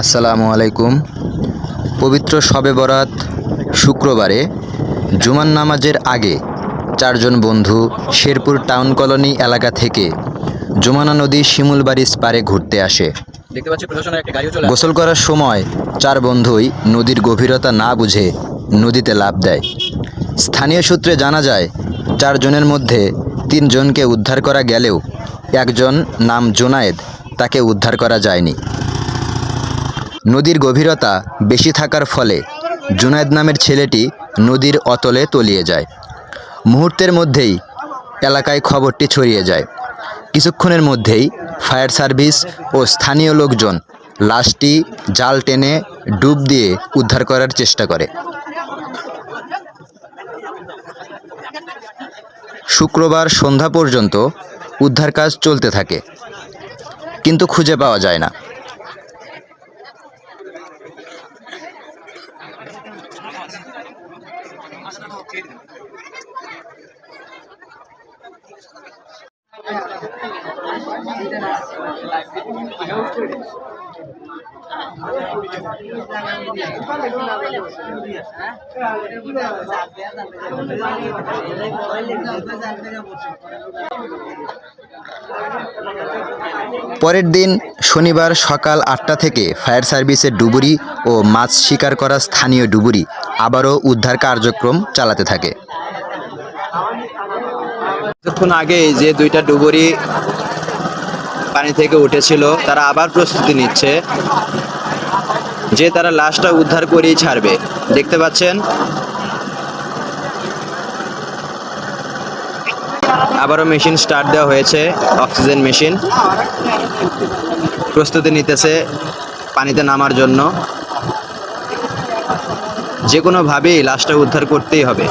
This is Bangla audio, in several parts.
আসসালামু আলাইকুম। পবিত্র শবে বরাত শুক্রবারে জুমান নামাজের আগে চারজন বন্ধু শেরপুর টাউন কলোনি এলাকা থেকে যমুনা নদী শিমুলবাড়ির পারে ঘুরতে আসে। গোসল করার সময় চার বন্ধুই নদীর গভীরতা না বুঝে নদীতে লাফ দেয়। স্থানীয় সূত্রে জানা যায় চারজনের মধ্যে তিনজনকে উদ্ধার করা গেলেও একজন নাম জোনায়েদ তাকে উদ্ধার করা যায়নি। নদীর গভীরতা বেশি থাকার ফলে জুনায়েদ নামের ছেলেটি নদীর অতলে তলিয়ে যায়। মুহূর্তের মধ্যেই এলাকায় খবরটি ছড়িয়ে যায়। কিছুক্ষণের মধ্যেই ফায়ার সার্ভিস ও স্থানীয় লোকজন লাশটি জাল টেনে ডুব দিয়ে উদ্ধার করার চেষ্টা করে। শুক্রবার সন্ধ্যা পর্যন্ত উদ্ধার কাজ চলতে থাকে, কিন্তু খুঁজে পাওয়া যায় না। পরের দিন শনিবার সকাল আটটা থেকে ফায়ার সার্ভিসের ডুবুরি ও মাছ শিকার করা স্থানীয় ডুবুরি আবারও উদ্ধার কার্যক্রম চালাতে থাকে। কিছুক্ষণ আগে যে দুইটা ডুবুরি পানি থেকে উঠেছিল, তারা আবার প্রস্তুতি নিচ্ছে। যে তারা লাশটা উদ্ধার করেই ছাড়বে। দেখতে পাচ্ছেন? আবারও মেশিন স্টার্ট দেওয়া হয়েছে, অক্সিজেন মেশিন। প্রস্তুতি নিতেছে পানিতে নামার জন্য। যে কোনোভাবেই লাশটা উদ্ধার করতেই হবে।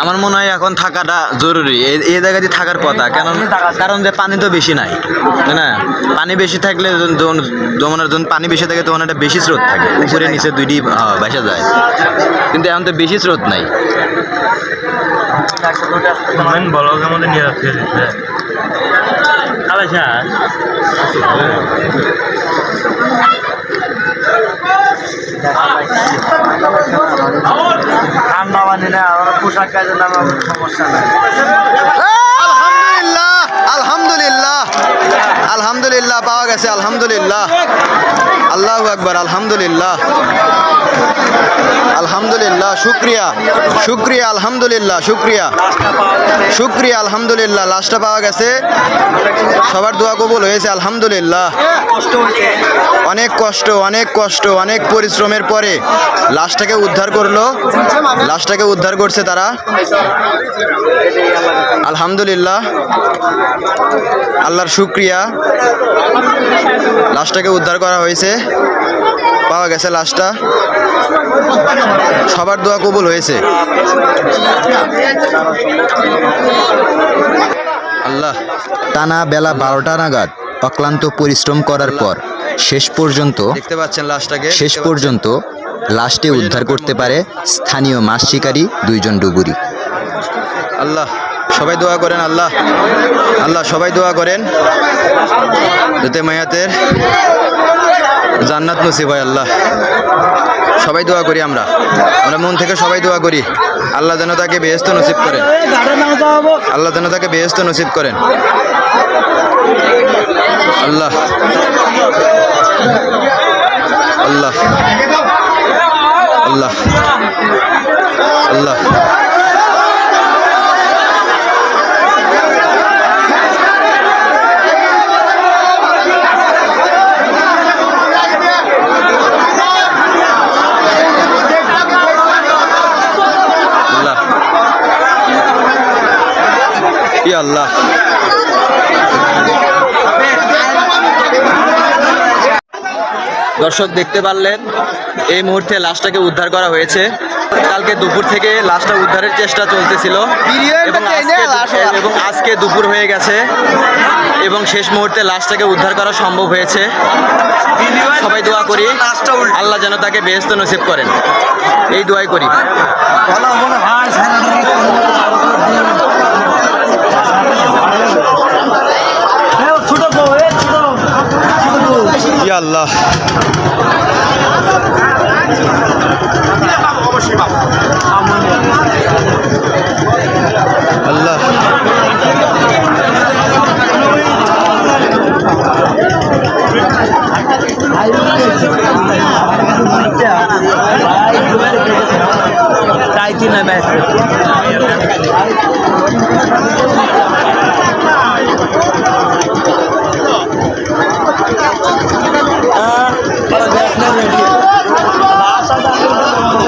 আমার মনে হয় এখন থাকাটা জরুরি। এই জায়গাতে থাকার কথা, কেন কারণ যে পানি তো বেশি নাই না? পানি বেশি থাকলে যমুনার যখন পানি বেশি থাকে, তখন একটা বেশি স্রোত থাকে। উপরে, নিচে দুইটি ভেসে যায়। কিন্তু এখন তো বেশি স্রোত নাই। ব্লগের মধ্যে নিয়ে রাখতে আলাইছা ঠান্ডা মানে না আমার পোশাক কাজের নামে সমস্যা নাই। আলহামদুলিল্লাহ আলহামদুলিল্লাহ আলহামদুলিল্লাহ পাওয়া গেছে আলহামদুলিল্লাহ। আল্লাহু আকবার আলহামদুলিল্লাহ। আলহামদুলিল্লাহ, শুক্রিয়া। শুক্রিয়া, আলহামদুলিল্লাহ, শুক্রিয়া। শুক্রিয়া, আলহামদুলিল্লাহ, লাশটা পাওয়া গেছে। সবার দোয়া কবুল হয়েছে, আলহামদুলিল্লাহ। অনেক কষ্ট অনেক কষ্ট, অনেক পরিশ্রমের পরে লাশটাকে উদ্ধার করল। লাশটাকে উদ্ধার করছে তারা। আলহামদুলিল্লাহ। আল্লাহর শুক্রিয়া। লাশটাকে উদ্ধার করা হয়েছে। পাওয়া গেছে লাশটা। সবার দোয়া কবুল হয়েছে। আল্লাহ টানা বেলা বারোটা নাগাদ অক্লান্ত পরিশ্রম করার পর শেষ পর্যন্ত দেখতে পাচ্ছেন লাশটাকে শেষ পর্যন্ত লাশটি উদ্ধার করতে পারে স্থানীয় মাছ শিকারী দুইজন ডুবুরি। আল্লাহ সবাই দোয়া করেন আল্লাহ। আল্লাহ সবাই দোয়া করেন। যাতে মায়াতের জান্নাত নসিব হয় আল্লাহ। সবাই দোয়া করি আমরা। আমরা মন থেকে সবাই দোয়া করি। আল্লাহ যেন তাকে বেহেস্ত নসিব করেন। আল্লাহ যেন তাকে বেহেস্ত নসিব করেন। আল্লাহ। আল্লাহ। আল্লাহ। আল্লাহ। আল্লাহ দর্শক দেখতে পারলেন এই মুহূর্তে লাশটাকে উদ্ধার করা হয়েছে। কালকে দুপুর থেকে লাশটা উদ্ধারের চেষ্টা চলতেছিল এবং আজকে দুপুর হয়ে গেছে এবং শেষ মুহূর্তে লাশটাকে উদ্ধার করা সম্ভব হয়েছে। সবাই দোয়া করি আল্লাহ যেন তাকে বেহস্ত নসিব করেন। এই দোয়াই করি। ইয়া আল্লাহ। চাইছি না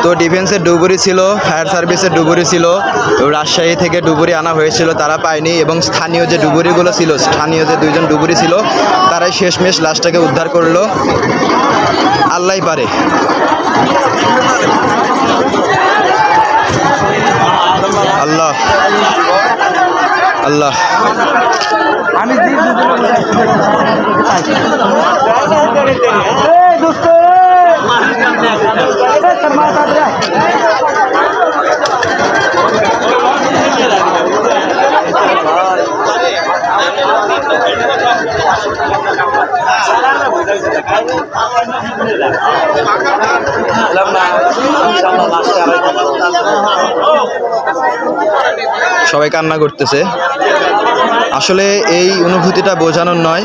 তো ডিফেন্সের ডুবুরি ছিল, ফায়ার সার্ভিসের ডুবুরি ছিল, রাজশাহী থেকে ডুবুরি আনা হয়েছিল, তারা পায়নি এবং স্থানীয় যে ডুবুরিগুলো ছিল, স্থানীয় যে দুইজন ডুবুরি ছিল, তারাই শেষমেশ লাশটাকে উদ্ধার করল। আল্লাহ পারে। আল্লাহ। আল্লাহ। আমি সবাই কান্না করতেছে। আসলে এই অনুভূতিটা বোঝানোর নয়।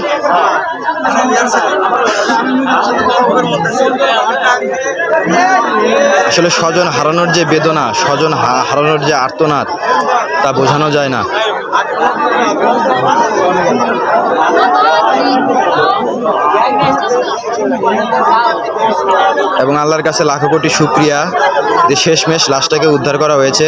আসলে স্বজন হারানোর যে বেদনা, স্বজন হারানোর যে আর্তনাদ, তা বোঝানো যায় না। এবং আল্লাহর কাছে লাখো কোটি শুক্রিয়া যে শেষমেশ লাশটাকে উদ্ধার করা হয়েছে।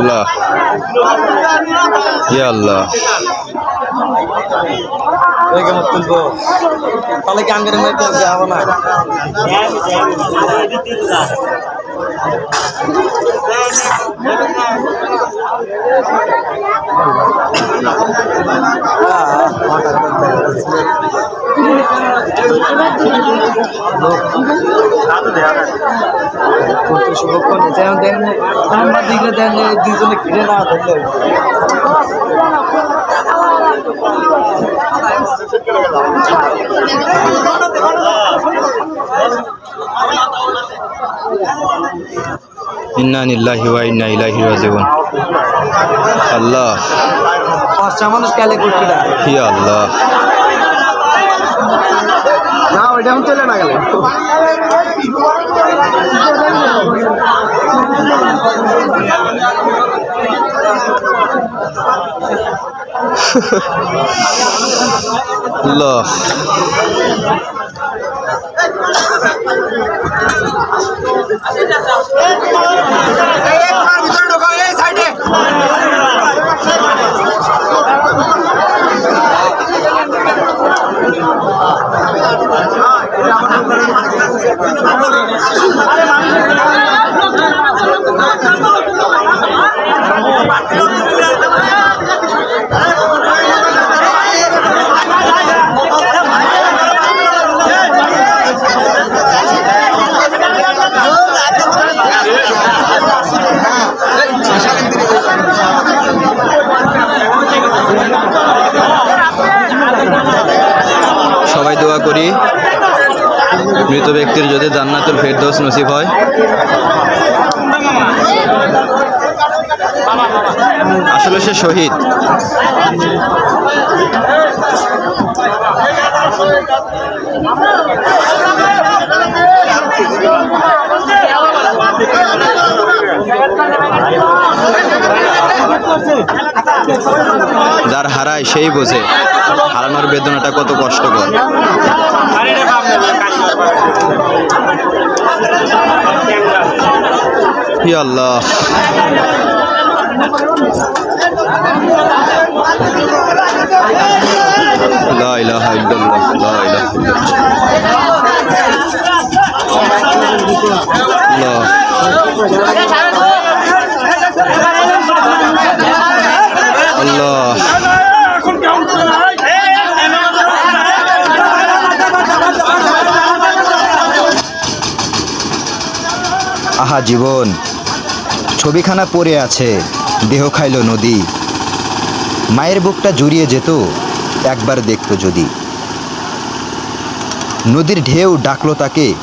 আল্লাহ ইয়া আল্লাহ তাহলে কি আঙ্গের মধ্যে যাব না শুভক্ষণ যেমন দেখেন দুজনে ঘিরে না ধরলে ইন্না নিল্লাহি ওয়া ইন্না ইলাইহি রাজিউন। আল্লাহ। পাঁচটা মানুষ কালে করতে না আল্লাহ। না ওইটা আমি চলে না গেলে? আল্লাহ মৃত ব্যক্তির যদি জান্নাতুল ফেরদৌস নসিব হয়। আসলে সে শহীদ। যার হারায় সেই বোঝে। হারানোর বেদনাটা কত কষ্ট আল্লাহ। লা ইলাহা ইল্লাল্লাহ লা ইলাহা ইল্লাল্লাহ। জীবন। ছবিখানা পড়ে আছে, দেহ খাইল নদী। মায়ের বুকটা জুড়িয়ে যেত, একবার দেখতো যদি। নদীর ঢেউ ডাকলো তাকে,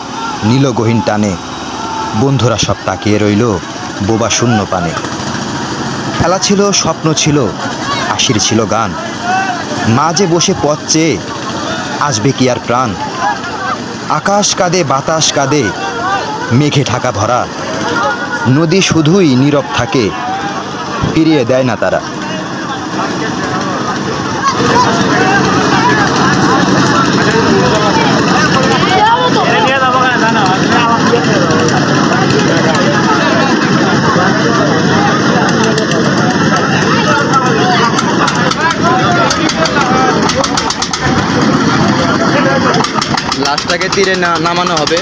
নীল গহীন টানে। বন্ধুরা সব তাকিয়ে রইল, বোবা শূন্য পানে। খেলা ছিল, স্বপ্ন ছিল হাসির ছিল গান। মাঝে বসে পথ চেয়ে, আসবে কি আর প্রাণ? আকাশ কাঁদে, বাতাস কাঁদে, মেঘে ঢাকা ভরা। নদী শুধুই নীরব থাকে ফিরিয়ে দেয় না তারা। লাশটাকে তীরে না- নামানো হবে।